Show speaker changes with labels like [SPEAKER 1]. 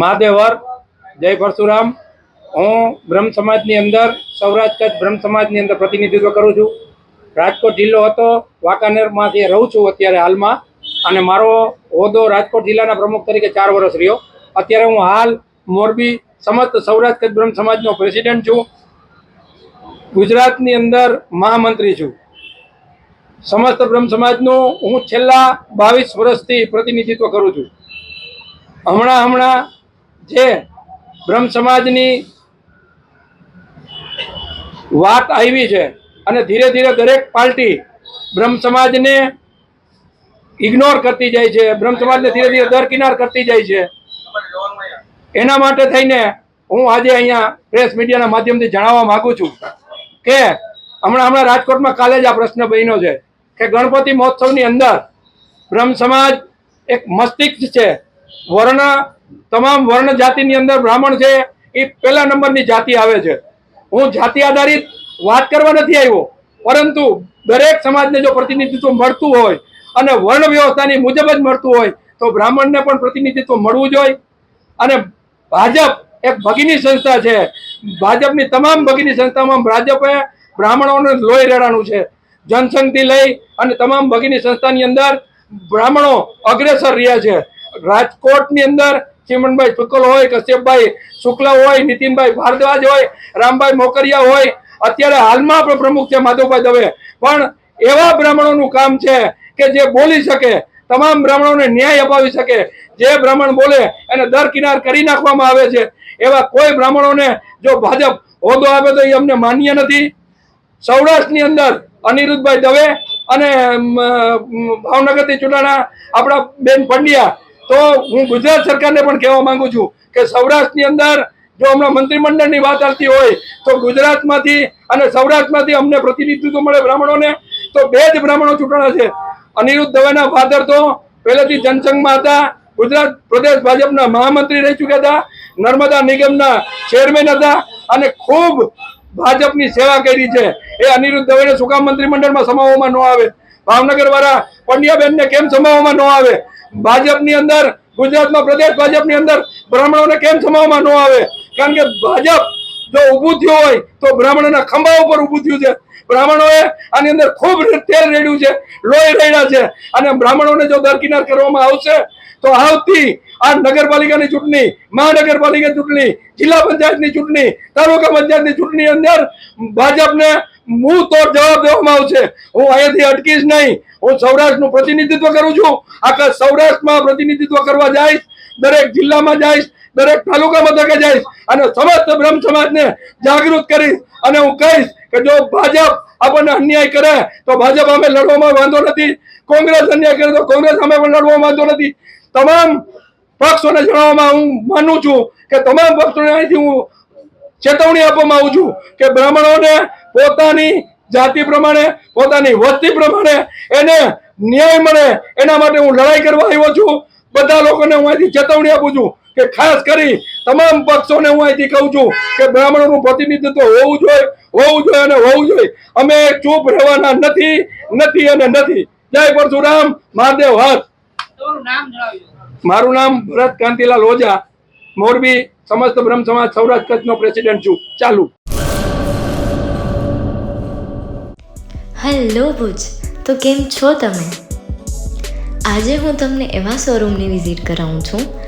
[SPEAKER 1] મહાદેવર, જય પરશુરામ. હું બ્રહ્મ સમાજની અંદર, સૌરાષ્ટ્ર કચ્છ બ્રહ્મ સમાજની અંદર પ્રતિનિધિત્વ કરું છું. રાજકોટ જિલ્લો હતો, વાંકાનેરમાંથી રહું છું અત્યારે હાલમાં. અને મારો હોદ્દો રાજકોટ જિલ્લાના પ્રમુખ તરીકે ચાર વર્ષ રહ્યો. અત્યારે હું હાલ મોરબી સમસ્ત સૌરાષ્ટ્ર કચ્છ બ્રહ્મ સમાજનો પ્રેસિડેન્ટ છું. ગુજરાતની અંદર મહામંત્રી છું. સમસ્ત બ્રહ્મ સમાજનું હું છેલ્લા બાવીસ વર્ષથી પ્રતિનિધિત્વ કરું છું. હમણાં હમણાં જે બ્રહ્મ સમાજની વાત આવી છે અને ધીરે ધીરે દરેક પાર્ટી બ્રહ્મ સમાજને ઇગ્નોર કરતી જાય છે, બ્રહ્મ સમાજને ધીરે ધીરે દરકિનાર કરતી જાય છે. એના માટે થઈને હું આજે અહીંયા પ્રેસ મીડિયાના માધ્યમથી જણાવવા માગું છું કે હમણાં હમણાં રાજકોટમાં કાલે જ આ પ્રશ્ન બન્યો છે કે ગણપતિ મહોત્સવની અંદર બ્રહ્મ સમાજ એક મસ્તિષ્ક છે. વર્ણ તમામ વર્ણ જાતિની અંદર બ્રાહ્મણ છે, એ પહેલા નંબરની જાતિ આવે છે. હું જાતિ આધારિત વાત કરવા નથી આવ્યો, પરંતુ દરેક સમાજને જો પ્રતિનિધિત્વ મળતું હોય અને વર્ણ વ્યવસ્થાની મુજબ જ મળતું હોય, તો બ્રાહ્મણને પણ પ્રતિનિધિત્વ મળવું જોઈએ. અને ભાજપ એક ભગીની સંસ્થા છે. ભાજપની તમામ ભગીની સંસ્થામાં ભાજપે બ્રાહ્મણોને લોહી રેડાનું છે. જનસંઘથી લઈ અને તમામ ભગીની સંસ્થાની અંદર બ્રાહ્મણો અગ્રેસર રહ્યા છે. રાજકોટની અંદર ચીમનભાઈ શુકલ હોય, કશ્યપભાઈ શુક્લા હોય, નીતિનભાઈ ભારદ્વાજ હોય, રામભાઈ મોકરિયા હોય, અત્યારે હાલમાં પણ પ્રમુખ છે માધવભાઈ દવે. પણ એવા બ્રાહ્મણોનું કામ છે કે જે બોલી શકે, તમામ બ્રાહ્મણોને ન્યાય અપાવી શકે, જે બ્રાહ્મણ બોલે એને દરકિનાર કરી નાખવામાં આવે છે. એવા કોઈ બ્રાહ્મણોને જો ભાજપ હોદ્દો આપે તો એ અમને માન્ય નથી. સૌરાષ્ટ્રની અંદર અનિરુદ્ધભાઈ દવે અને ભાવનગરથી ચૂંટાણા આપણા બેન પંડ્યા તો હું ગુજરાત સરકારને પણ કહેવા માંગુ છું કે સૌરાષ્ટ્રની અંદર જો હમણાં મંત્રીમંડળની વાત આવતી હોય તો ગુજરાતમાંથી અને સૌરાષ્ટ્રમાંથી અમને પ્રતિનિધિત્વ મળે બ્રાહ્મણોને, તો બે જ બ્રાહ્મણો ચૂંટણા છે. અનિરુદ્ધ દવેના ફાધર તો પહેલેથી જનસંઘમાં હતા, ગુજરાત પ્રદેશ ભાજપના મહામંત્રી રહી ચૂક્યા હતા, નર્મદા નિગમના ચેરમેન હતા અને ખૂબ ભાજપની સેવા કરી છે. એ અનિરુદ્ધ દવેને શું કામ મંત્રીમંડળમાં સમાવવામાં ન આવે? ભાવનગર વાળા પંડ્યાબેનને કેમ સમાવવામાં ન આવે? ભાજપની અંદર ગુજરાતમાં પ્રદેશ ભાજપની અંદર બ્રાહ્મણોને કેમ સમાવવામાં ન આવે? કારણ કે ભાજપ જો ઊભું થયું હોય તો બ્રાહ્મણોના ખંભા ઉપર ઊભું થયું છે. બ્રાહ્મણોએ આની અંદર ખૂબ તેલ રેડ્યું છે, લોહી રેડ્યા છે. અને બ્રાહ્મણોને જો દરકિનાર કરવામાં આવશે, તો આવતી આ નગરપાલિકાની ચૂંટણી, મહાનગરપાલિકાની ચૂંટણી, જિલ્લા પંચાયતની ચૂંટણી, તાલુકા પંચાયતની ચૂંટણી અંદર ભાજપને હું તો જવાબ દેવામાં આવશે. હું અહીંયાથી અટકીશ નહીં. હું સૌરાષ્ટ્રનું પ્રતિનિધિત્વ કરું છું. આખા સૌરાષ્ટ્રમાં પ્રતિનિધિત્વ કરવા જઈશ. દરેક જિલ્લામાં જઈશ. દરેક તાલુકા મથકે જઈશ અને સમસ્ત બ્રહ્મ સમાજને જાગૃત કરીશ અને હું કહીશ કે જો ભાજપ આપણને અન્યાય કરે તો ભાજપ અમે લડવામાં વાંધો નથી, કોંગ્રેસ અન્યાય કરે તો કોંગ્રેસ અમે પણ લડવામાં વાંધો નથી. તમામ પક્ષોને જણાવવામાં હું માનું છું કે તમામ પક્ષોને અહીંથી હું ચેતવણી આપવામાં આવું છું કે બ્રાહ્મણોને પોતાની જાતિ પ્રમાણે, પોતાની વસ્તી પ્રમાણે એને ન્યાય મળે. એના માટે હું લડાઈ કરવા આવ્યો છું. બધા લોકોને હું અહીંથી ચેતવણી આપું છું. કે ખાસ કરી તમામ પક્ષોને હું અહીંથી કહું છું કે બ્રાહ્મણોનું પ્રતિનિધિત્વ હોવું જોઈએ હોવું જોઈએ અને હોવું જોઈએ. અમે ચૂપ રહેવાના નથી નથી અને નથી. જય પરશુરામ મહાદેવ હર.
[SPEAKER 2] તમારું નામ જણાવજો.
[SPEAKER 1] મારું નામ ભરત કાંતિલાલ ઓઝા મોરબી સમસ્ત બ્રહ્મ સમાજ સૌરાષ્ટ્ર કચ્છનો પ્રેસિડેન્ટ છું. ચાલુ.
[SPEAKER 3] હેલો ભુજ તો કેમ છો તમે? આજે હું તમને એવા શોરૂમની વિઝિટ કરાવું છું